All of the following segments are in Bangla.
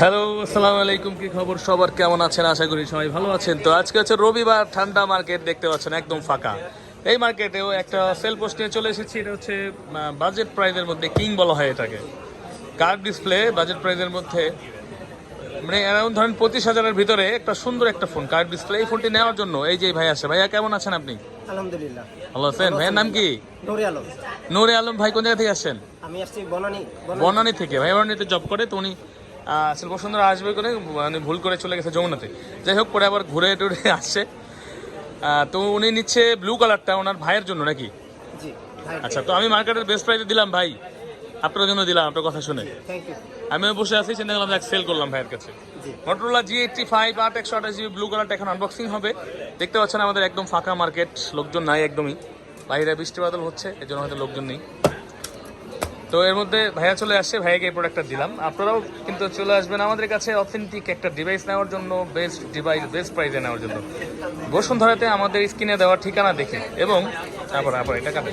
হ্যালো আসসালামু আলাইকুম কি খবর? সবার কেমন আছেন? আশা করি সবাই ভালো আছেন। তো আজকে হচ্ছে রবিবার ঠান্ডা মার্কেট দেখতে পাচ্ছেন একদম ফাঁকা। এই মার্কেটেও একটা সেল পোস্ট নিয়ে চলে এসেছি এটা হচ্ছে বাজেট প্রাইজের মধ্যে কিং বলা হয় এটাকে। কার্ড ডিসপ্লে বাজেট প্রাইজের মধ্যে মানে অ্যারাউন্ড ধরেন পঁচিশ হাজারের ভিতরে একটা সুন্দর একটা ফোন কার্ড ডিসপ্লে এই ফোনটি নেওয়ার জন্য। এই যে ভাই আসে ভাইয়া কেমন আছেন আপনি? আলহামদুলিল্লাহ। ভালো আছেন? ভাইয়ের নাম কি? নুরি আলম। নূরে আলম ভাই কোন জায়গা থেকে আসছেন? আমি আসছি বনানি বনানী। থেকে। ভাই বনানীতে জব করে তো উনি শিল্প সুন্দর আসবে করে মানে ভুল করে চলে গেছে যমুনাতে। যাই হোক পরে আবার ঘুরে টুরে আসছে। তো উনি নিচ্ছে ব্লু কালারটা ওনার ভাইয়ের জন্য নাকি? আচ্ছা তো আমি মার্কেটের বেস্ট প্রাইসে দিলাম ভাই। আপনার জন্য দিলাম আপনার কথা শুনে। আমিও বসে আছি চিন্তা করলাম এক সেল করলাম ভাইয়ের কাছে। মোটরোলা জি এইটটি ফাইভ আট একশো আঠাশ জিবি ব্লু কালারটা এখন আনবক্সিং হবে। দেখতে পাচ্ছেন আমাদের একদম ফাঁকা মার্কেট লোকজন নাই একদমই। বাইরে বৃষ্টি বাদল হচ্ছে এর জন্য হয়তো লোকজন নেই। তো এর মধ্যে ভাইয়া চলে আসছে, ভাইয়াকে এই প্রোডাক্টটা দিলাম। আপনারাও কিন্তু চলে আসবেন আমাদের কাছে। অথেন্টিক একটা ডিভাইস নেওয়ার জন্য বেস্ট ডিভাইস বেস্ট প্রাইজে নেওয়ার জন্য। বসুন্ধরাতে আমাদের স্ক্রিনে দেওয়া ঠিকানা দেখে এবং তারপর তারপর এটা কাটে।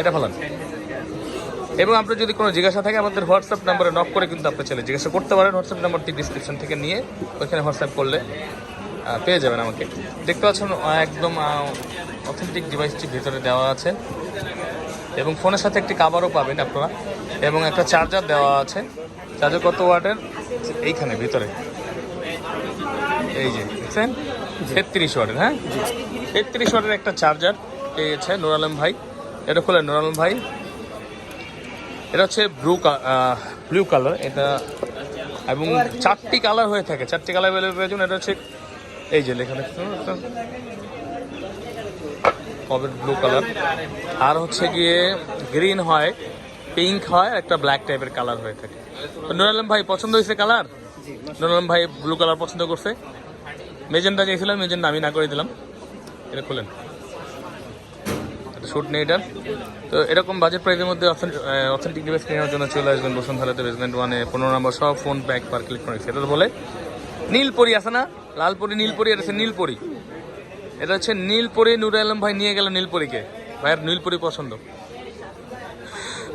এটা ফেলান। এবং আপনার যদি কোনো জিজ্ঞাসা থাকে, আমাদের হোয়াটসঅ্যাপ নাম্বারে নক করে কিন্তু আপনি ছেলে জিজ্ঞাসা করতে পারেন। হোয়াটসঅ্যাপ নাম্বারটি ডিসক্রিপশন থেকে নিয়ে ওইখানে হোয়াটসঅ্যাপ করলে পেয়ে যাবেন আমাকে। দেখতে পাচ্ছেন একদম অথেন্টিক ডিভাইসটি ভিতরে দেওয়া আছে। এবং ফোনের সাথে একটি কাভারও পাবেন আপনারা। এবং একটা চার্জার দেওয়া আছে। চার্জার কত ওয়াটের? এইখানে ভিতরে। এই যে দেখছেন? তেত্রিশ ওয়াটের হ্যাঁ? তেত্রিশ ওয়াটের একটা চার্জার পেয়েছে নুর আলম ভাই। এটা খুলে নুর আলম ভাই। এটা হচ্ছে ব্লু ব্লু কালার এটা এবং চারটি কালার হয়ে থাকে। চারটি কালার অ্যাভেলেবল এটা হচ্ছে এই যে লেখা দেখতে কবে ব্লু কালার আর হচ্ছে গিয়ে গ্রিন হয় পিঙ্ক হয় একটা ব্ল্যাক টাইপের কালার হয়ে থাকে। তো নুর আলম ভাই পছন্দ হয়েছে কালার জি নুর আলম ভাই ব্লু কালার পছন্দ করছে। মেজেন্টা চেয়েছিলাম মেজেন্টা আমি না করে দিলাম। এটা খুলেন। শুট নেই এটার তো এরকম বাজেট প্রাইসের মধ্যে অথেন্টিক ডিভাইস কেনার জন্য চলে আসবেন বসুন্ধরাতে বেসমেন্ট ওয়ানে পনেরো নম্বর সব ফোন ব্যাক পার্ক ইলেকট্রনিক্স এটা বলে নীলপরি আছে না? লালপরি নীলপরি এটা হচ্ছে নীলপরি। এটা হচ্ছে নীলপুরি নুর আলম ভাই নিয়ে গেল নীলপরিকে। ভাইয়ের নীলপুরি পছন্দ।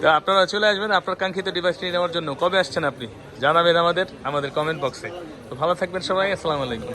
তো আপনারা চলে আসবেন আপনার কাঙ্ক্ষিত ডিভাইসটি নেওয়ার জন্য। কবে আসছেন আপনি? জানাবেন আমাদের আমাদের কমেন্ট বক্সে তো ভালো থাকবেন সবাই, আসসালামু আলাইকুম।